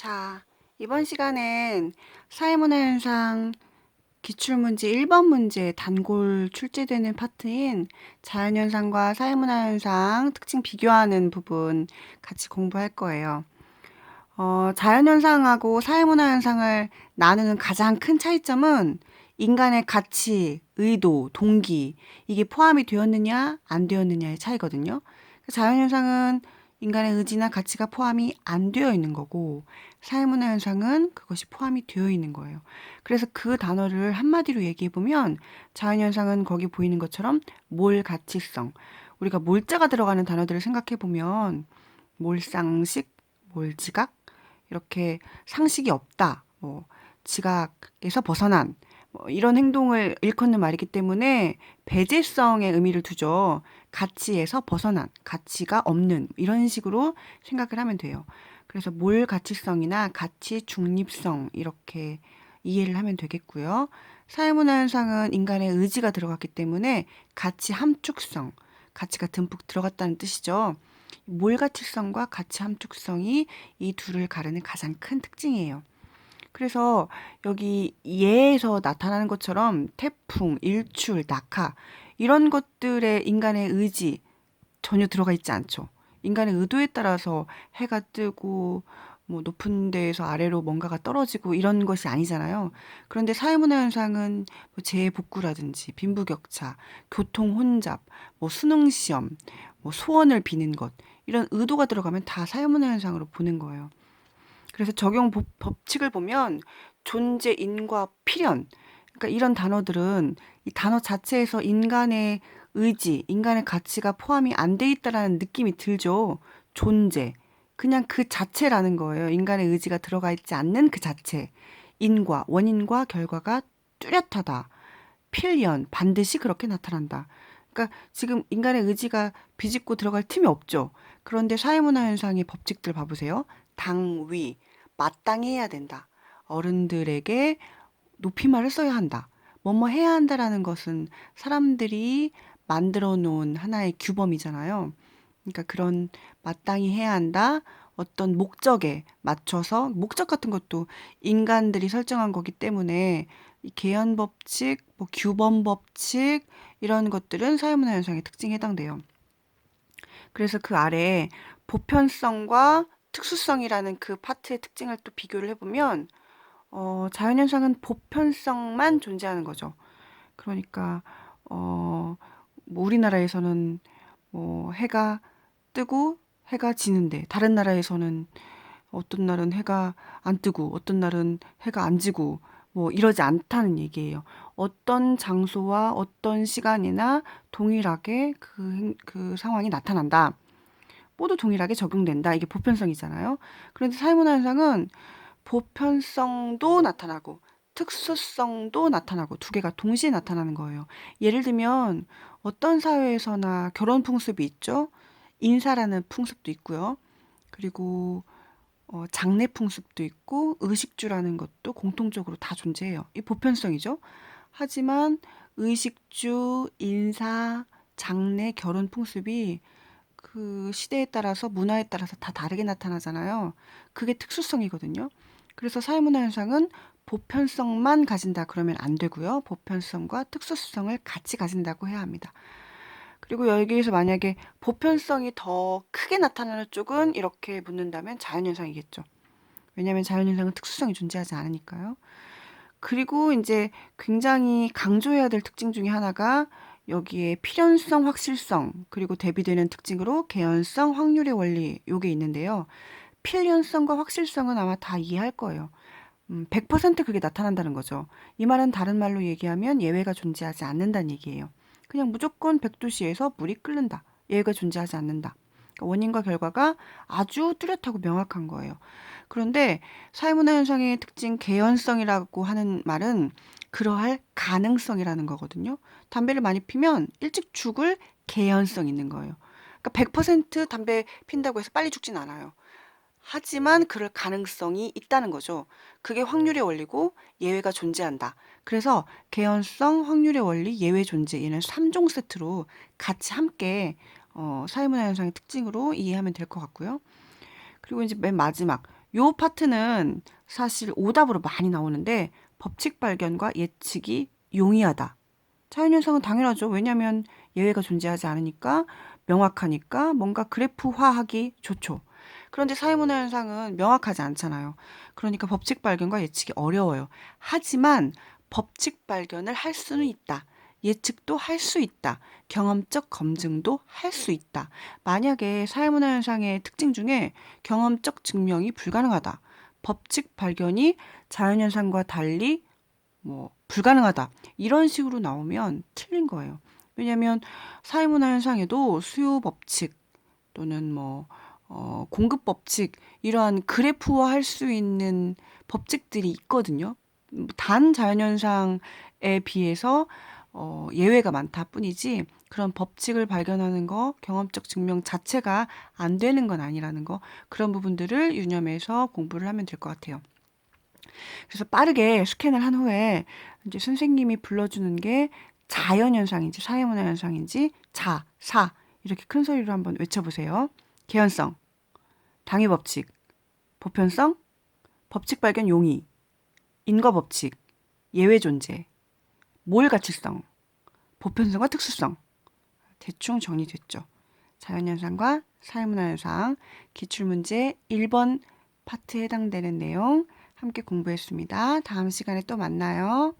자, 이번 시간엔 사회문화 현상 기출문제 1번 문제 단골 출제되는 파트인 자연현상과 사회문화 현상 특징 비교하는 부분 같이 공부할 거예요. 어, 자연현상하고 사회문화 현상을 나누는 가장 큰 차이점은 인간의 가치, 의도, 동기, 이게 포함이 되었느냐, 안 되었느냐의 차이거든요. 자연현상은 인간의 의지나 가치가 포함이 안 되어 있는 거고, 사회문화 현상은 그것이 포함이 되어 있는 거예요. 그래서 그 단어를 한마디로 얘기해 보면 자연 현상은 거기 보이는 것처럼 몰 가치성. 우리가 몰자가 들어가는 단어들을 생각해 보면 몰상식, 몰지각 이렇게 상식이 없다. 뭐 지각에서 벗어난 뭐 이런 행동을 일컫는 말이기 때문에 배제성의 의미를 두죠. 가치에서 벗어난, 가치가 없는 이런 식으로 생각을 하면 돼요. 그래서 몰 가치성이나 가치 중립성 이렇게 이해를 하면 되겠고요. 사회문화 현상은 인간의 의지가 들어갔기 때문에 가치 함축성, 가치가 듬뿍 들어갔다는 뜻이죠. 몰 가치성과 가치 함축성이 이 둘을 가르는 가장 큰 특징이에요. 그래서 여기 예에서 나타나는 것처럼 태풍, 일출, 낙하 이런 것들의 인간의 의지 전혀 들어가 있지 않죠. 인간의 의도에 따라서 해가 뜨고 뭐 높은 데에서 아래로 뭔가가 떨어지고 이런 것이 아니잖아요. 그런데 사회문화 현상은 뭐 재복구라든지 빈부격차, 교통 혼잡, 뭐 수능 시험, 뭐 소원을 비는 것 이런 의도가 들어가면 다 사회문화 현상으로 보는 거예요. 그래서 적용 법, 법칙을 보면 존재, 인과, 필연 그러니까 이런 단어들은 이 단어 자체에서 인간의 의지, 인간의 가치가 포함이 안 돼 있다라는 느낌이 들죠. 존재. 그냥 그 자체라는 거예요. 인간의 의지가 들어가 있지 않는 그 자체. 인과, 원인과 결과가 뚜렷하다. 필연, 반드시 그렇게 나타난다. 그러니까 지금 인간의 의지가 비집고 들어갈 틈이 없죠. 그런데 사회문화 현상의 법칙들 봐보세요. 당위, 마땅히 해야 된다. 어른들에게 높임말을 써야 한다. 뭐뭐 해야 한다라는 것은 사람들이 만들어 놓은 하나의 규범이잖아요. 그러니까 그런 마땅히 해야 한다. 어떤 목적에 맞춰서 목적 같은 것도 인간들이 설정한 거기 때문에 이 개연 법칙, 뭐 규범 법칙 이런 것들은 사회문화 현상의 특징에 해당돼요. 그래서 그 아래 보편성과 특수성이라는 그 파트의 특징을 또 비교를 해보면 어, 자연현상은 보편성만 존재하는 거죠. 그러니까 어, 뭐 우리나라에서는 뭐 해가 뜨고 해가 지는데 다른 나라에서는 어떤 날은 해가 안 뜨고 어떤 날은 해가 안 지고 뭐 이러지 않다는 얘기예요. 어떤 장소와 어떤 시간이나 동일하게 그, 그 상황이 나타난다. 모두 동일하게 적용된다. 이게 보편성이잖아요. 그런데 사회문화 현상은 보편성도 나타나고 특수성도 나타나고 두 개가 동시에 나타나는 거예요. 예를 들면 어떤 사회에서나 결혼 풍습이 있죠. 인사라는 풍습도 있고요. 그리고 어, 장례 풍습도 있고 의식주라는 것도 공통적으로 다 존재해요. 이 보편성이죠. 하지만 의식주, 인사, 장례, 결혼 풍습이 그 시대에 따라서 문화에 따라서 다 다르게 나타나잖아요. 그게 특수성이거든요. 그래서 사회문화 현상은 보편성만 가진다 그러면 안 되고요. 보편성과 특수성을 같이 가진다고 해야 합니다. 그리고 여기에서 만약에 보편성이 더 크게 나타나는 쪽은 이렇게 묻는다면 자연현상이겠죠. 왜냐하면 자연현상은 특수성이 존재하지 않으니까요. 그리고 이제 굉장히 강조해야 될 특징 중에 하나가 여기에 필연성, 확실성, 그리고 대비되는 특징으로 개연성, 확률의 원리 요게 있는데요. 필연성과 확실성은 아마 다 이해할 거예요. 음, 100% 그게 나타난다는 거죠. 이 말은 다른 말로 얘기하면 예외가 존재하지 않는다는 얘기예요. 그냥 무조건 백도시에서 물이 끓는다. 예외가 존재하지 않는다. 그러니까 원인과 결과가 아주 뚜렷하고 명확한 거예요. 그런데 사회문화 현상의 특징 개연성이라고 하는 말은 그러할 가능성이라는 거거든요. 담배를 많이 피면 일찍 죽을 개연성 있는 거예요. 그러니까 100% 담배 핀다고 해서 빨리 죽진 않아요. 하지만 그럴 가능성이 있다는 거죠. 그게 확률의 원리고 예외가 존재한다. 그래서 개연성, 확률의 원리, 예외 존재 얘는 3종 세트로 같이 함께 어, 사회문화 현상의 특징으로 이해하면 될 것 같고요. 그리고 이제 맨 마지막 요 파트는 사실 오답으로 많이 나오는데 법칙 발견과 예측이 용이하다. 자연현상은 당연하죠. 왜냐하면 예외가 존재하지 않으니까 명확하니까 뭔가 그래프화하기 좋죠. 그런데 사회문화 현상은 명확하지 않잖아요. 그러니까 법칙 발견과 예측이 어려워요. 하지만 법칙 발견을 할 수는 있다. 예측도 할 수 있다. 경험적 검증도 할 수 있다. 만약에 사회문화 현상의 특징 중에 경험적 증명이 불가능하다. 법칙 발견이 자연현상과 달리 뭐 불가능하다. 이런 식으로 나오면 틀린 거예요. 왜냐하면 사회문화 현상에도 수요 법칙 또는 뭐 어, 공급 법칙 이러한 그래프화 할 수 있는 법칙들이 있거든요. 음, 단 자연현상에 비해서 어, 예외가 많다 뿐이지 그런 법칙을 발견하는 거, 경험적 증명 자체가 안 되는 건 아니라는 거 그런 부분들을 유념해서 공부를 하면 될 것 같아요. 그래서 빠르게 스캔을 한 후에 이제 선생님이 불러주는 게 자연현상인지 사회문화 현상인지 자, 사 이렇게 큰 소리로 한번 외쳐보세요. 개연성, 당위 법칙, 보편성, 법칙 발견 용의, 인과 법칙, 예외 존재, 모일 가치성, 보편성과 특수성. 대충 정리됐죠. 자연현상과 사회문화 현상, 기출문제 1번 파트에 해당되는 내용 함께 공부했습니다. 다음 시간에 또 만나요.